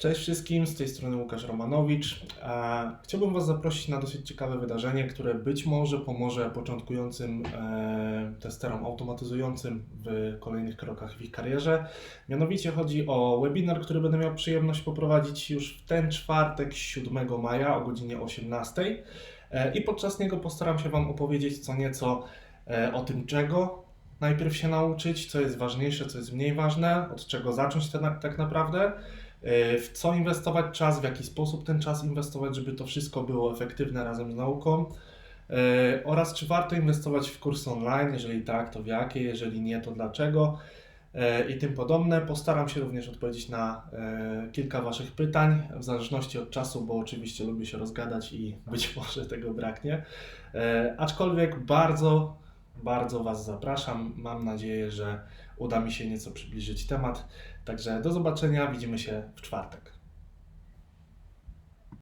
Cześć wszystkim, z tej strony Łukasz Romanowicz. E, Chciałbym Was zaprosić na dosyć ciekawe wydarzenie, które być może pomoże początkującym e, testerom automatyzującym w kolejnych krokach w ich karierze. Mianowicie chodzi o webinar, który będę miał przyjemność poprowadzić już w ten czwartek 7 maja o godzinie 18. E, I podczas niego postaram się Wam opowiedzieć co nieco o tym, czego najpierw się nauczyć, co jest ważniejsze, co jest mniej ważne, od czego zacząć te, tak naprawdę w co inwestować czas, w jaki sposób ten czas inwestować, żeby to wszystko było efektywne razem z nauką. E, Oraz czy warto inwestować w kursy online, jeżeli tak, to w jakie, jeżeli nie, to dlaczego e, i tym podobne. Postaram się również odpowiedzieć na kilka Waszych pytań, w zależności od czasu, bo oczywiście lubię się rozgadać i być może tego braknie. Aczkolwiek bardzo, bardzo Was zapraszam. Mam nadzieję, że uda mi się nieco przybliżyć temat. Także do zobaczenia, widzimy się w czwartek.